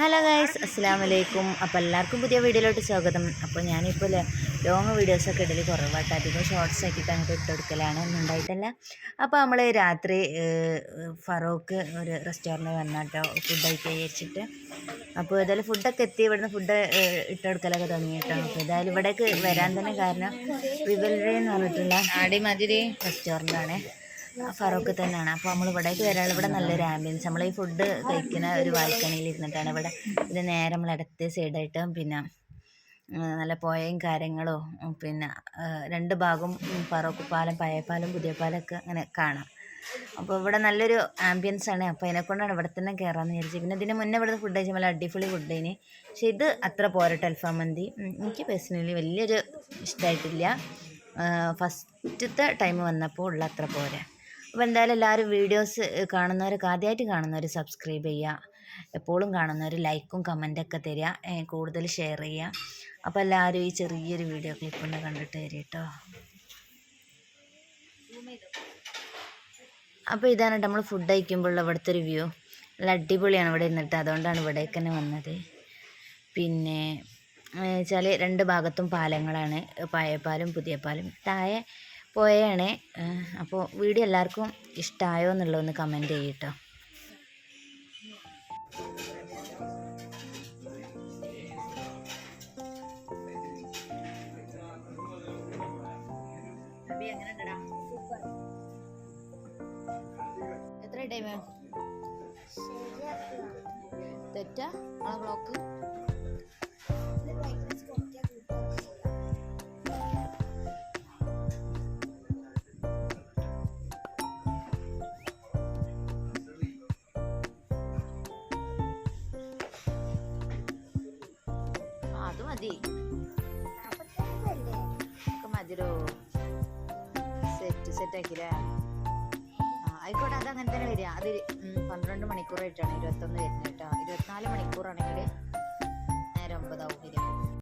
Hello guys അസ്സാം വലൈക്കും അപ്പോൾ എല്ലാവർക്കും പുതിയ വീഡിയോയിലോട്ട് സ്വാഗതം. അപ്പോൾ ഞാനിപ്പോൾ ലോങ് വീഡിയോസൊക്കെ ഇടൽ കുറവായിട്ട് അധികം ഷോർട്സ് ആക്കിയിട്ട് അങ്ങോട്ട് ഇട്ട് കൊടുക്കലാണ്. ഒന്നും ഉണ്ടായിട്ടല്ല. അപ്പോൾ നമ്മൾ രാത്രി ഫറോക്ക് ഒരു റെസ്റ്റോറന്റിൽ വന്നാട്ടോ. ഫുഡ് കഴിക്കാൻ വിചാരിച്ചിട്ട്. അപ്പോൾ ഏതായാലും ഫുഡൊക്കെ എത്തി. ഇവിടുന്ന് ഫുഡ് ഇട്ട് കൊടുക്കലൊക്കെ തുടങ്ങിയിട്ടാണ്. അപ്പോൾ ഏതായാലും ഇവിടേക്ക് വരാൻ തന്നെ കാരണം റിവൽറി എന്ന് പറഞ്ഞിട്ടുള്ള ആടി മതിരി റെസ്റ്റോറന്റാണ് ഫറൂഖ് തന്നെയാണ്. അപ്പോൾ നമ്മൾ ഇവിടേക്ക് വരാനുള്ള ഇവിടെ നല്ലൊരു ആംബിയൻസ് നമ്മൾ ഈ ഫുഡ് കഴിക്കുന്ന ഒരു ബാൽക്കണിയിൽ ഇരുന്നിട്ടാണ് ഇവിടെ ഇത് നേരെ നമ്മൾ ഇടത്തെ സൈഡായിട്ട് പിന്നെ നല്ല പുഴയും കാര്യങ്ങളോ പിന്നെ രണ്ട് ഭാഗവും ഫറോക്ക് പാലം പയപ്പാലം പുതിയ പാലമൊക്കെ അങ്ങനെ കാണാം. അപ്പോൾ ഇവിടെ നല്ലൊരു ആംബിയൻസ് ആണ്. അപ്പോൾ അതിനെക്കൊണ്ടാണ് ഇവിടെ തന്നെ കയറാമെന്ന് വിചാരിച്ചത് പിന്നെ ഇതിന് മുന്നേ ഇവിടെ ഫുഡ് കഴിച്ചാൽ നമ്മൾ അടിപൊളി ഫുഡ് അതിന് പക്ഷേ ഇത് അത്ര പോരട്ടെ അൽഫാം മന്തി എനിക്ക് പേഴ്സണലി വലിയൊരു ഇഷ്ടമായിട്ടില്ല ഫസ്റ്റത്തെ ടൈം വന്നപ്പോൾ ഉള്ള അത്ര പോരാ. അപ്പോൾ എന്തായാലും എല്ലാവരും വീഡിയോസ് കാണുന്നവർക്ക് ആദ്യമായിട്ട് കാണുന്നവർ സബ്സ്ക്രൈബ് ചെയ്യുക എപ്പോഴും കാണുന്നവർ ലൈക്കും കമന്റൊക്കെ തരിക. കൂടുതൽ ഷെയർ ചെയ്യുക അപ്പോൾ എല്ലാവരും ഈ ചെറിയൊരു വീഡിയോ ക്ലിപ്പ് ഒന്ന് കണ്ടിട്ട് തരും കേട്ടോ അപ്പോൾ ഇതാണ് നമ്മൾ ഫുഡ് കഴിക്കുമ്പോഴുള്ള ഇവിടുത്തെ ഒരു വ്യൂ നല്ല അടിപൊളിയാണ് ഇവിടെ ഇരുന്നിട്ട് അതുകൊണ്ടാണ് ഇവിടേക്ക് തന്നെ വന്നത്. പിന്നെ വെച്ചാൽ രണ്ട് ഭാഗത്തും പാലങ്ങളാണ്. പഴയ പുതിയ പാലും താഴെ പോയാണ് അപ്പോൾ വീഡിയോ എല്ലാവർക്കും ഇഷ്ടമായോ എന്നുള്ളതൊന്ന് കമന്റ് ചെയ്യട്ടോ എത്ര ടൈം തെറ്റാ? ആ ബ്ലോക്ക് മതി. മതിരോ സെറ്റ് സെറ്റ് ആക്കില്ലേ ആയിക്കോട്ടെ അത് അങ്ങനെ തന്നെ വരിക. അത് പന്ത്രണ്ട് പന്ത്രണ്ട് മണിക്കൂറായിട്ടാണ്. ഇരുപത്തൊന്ന് വരുന്നത് കേട്ടോ. ഇരുപത്തിനാല് മണിക്കൂറാണെങ്കിൽ നേരെ ഒമ്പതാവും വരിക.